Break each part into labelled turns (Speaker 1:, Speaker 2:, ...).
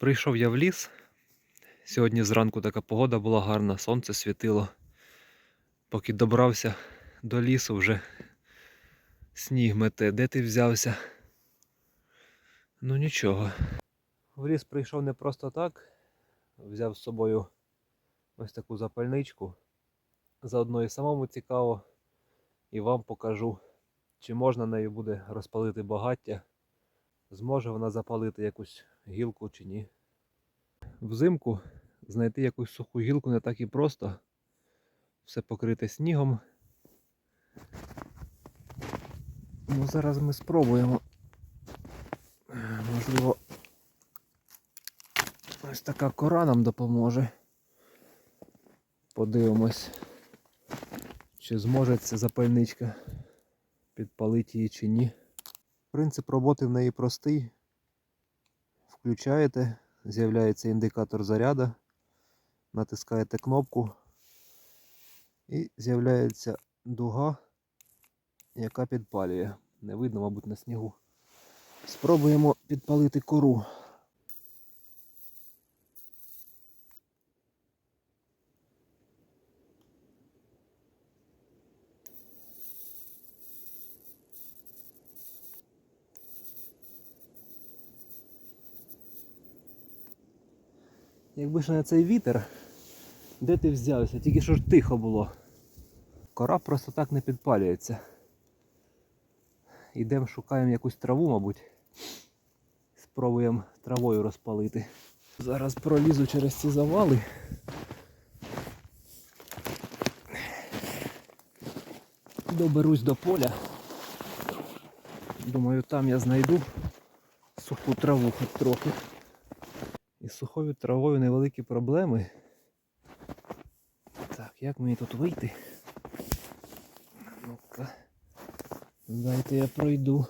Speaker 1: Прийшов я в ліс. Сьогодні зранку така погода була гарна, сонце світило. Поки добрався до лісу, вже сніг мете. Де ти взявся? Ну нічого. В ліс прийшов не просто так. Взяв з собою ось таку запальничку. Заодно і самому цікаво, і вам покажу, чи можна нею буде розпалити багаття. Зможе вона запалити якусь гілку чи ні. Взимку знайти якусь суху гілку не так і просто. Все покрите снігом. Ну, зараз ми спробуємо. Можливо, ось така кора нам допоможе. Подивимось, чи зможе ця запальничка підпалити її чи ні. Принцип роботи в неї простий. Включаєте, з'являється індикатор заряду, натискаєте кнопку і з'являється дуга, яка підпалює. Не видно, мабуть, на снігу. Спробуємо підпалити кору. Якби ж не цей вітер, де ти взявся? Тільки що ж тихо було. Кора просто так не підпалюється. Йдемо, шукаємо якусь траву, мабуть. Спробуємо травою розпалити. Зараз пролізу через ці завали. Доберусь до поля. Думаю, там я знайду суху траву хоч трохи. Із сухою травою невеликі проблеми. Так, як мені тут вийти? Ну-ка. Дайте я пройду.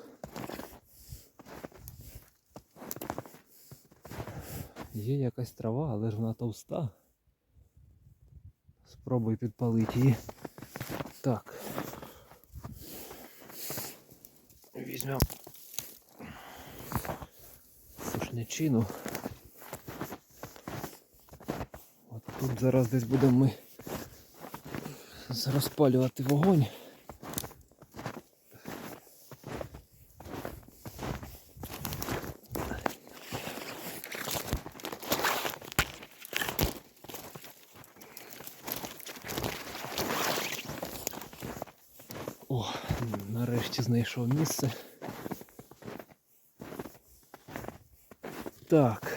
Speaker 1: Є якась трава, але ж вона товста. Спробуй підпалити її. Так. Візьмемо сушнячину. Тут зараз десь будемо ми розпалювати вогонь. О, нарешті знайшов місце. Так.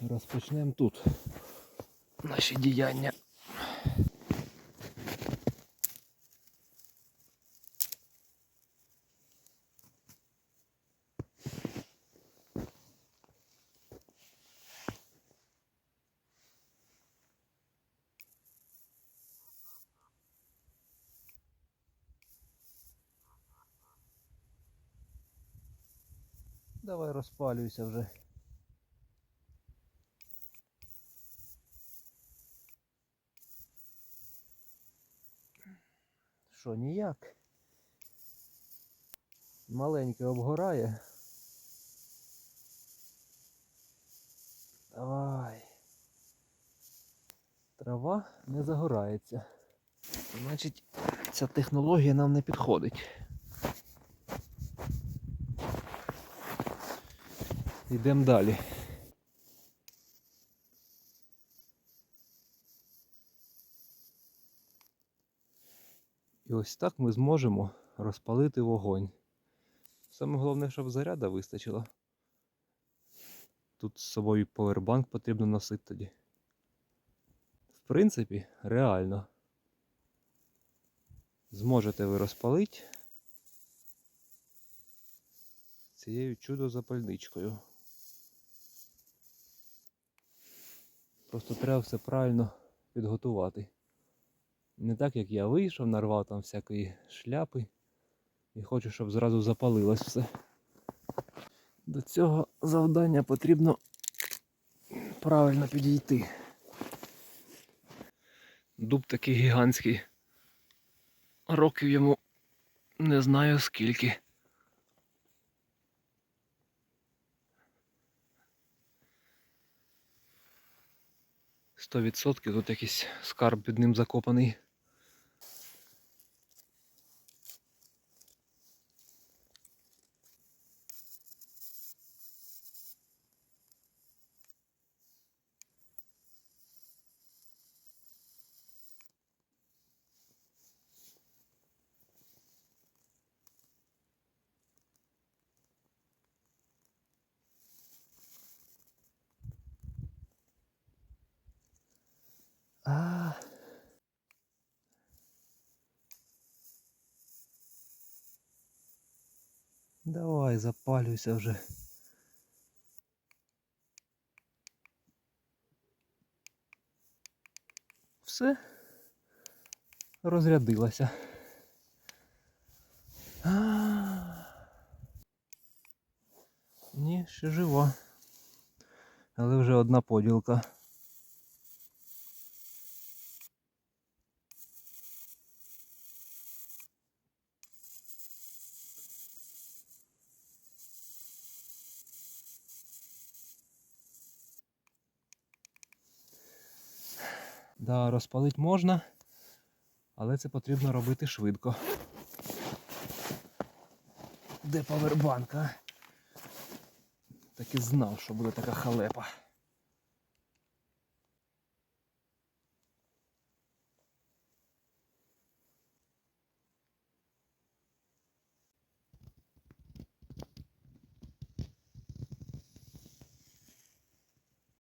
Speaker 1: Розпочнемо тут наші діяння. Давай розпалюйся вже. Що, ніяк? Маленьке обгорає. Давай. Трава не загорається. Значить, ця технологія нам не підходить. Йдемо далі. І ось так ми зможемо розпалити вогонь. Саме головне, щоб заряда вистачило. Тут з собою повербанк потрібно носити тоді. В принципі, реально. Зможете ви розпалити цією чудо-запальничкою. Просто треба все правильно підготувати. Не так як я вийшов, нарвав там всякої шляпи і хочу, щоб зразу запалилось все. До цього завдання потрібно правильно підійти. Дуб такий гігантський. Років йому не знаю скільки. Сто відсотків тут якийсь скарб під ним закопаний. Давай, запалюйся вже. Все. Розрядилася. А -а -а. Ні, ще жива. Але вже одна поділка. Да, розпалити можна, але це потрібно робити швидко. Де павербанка? Так і знав, що буде така халепа.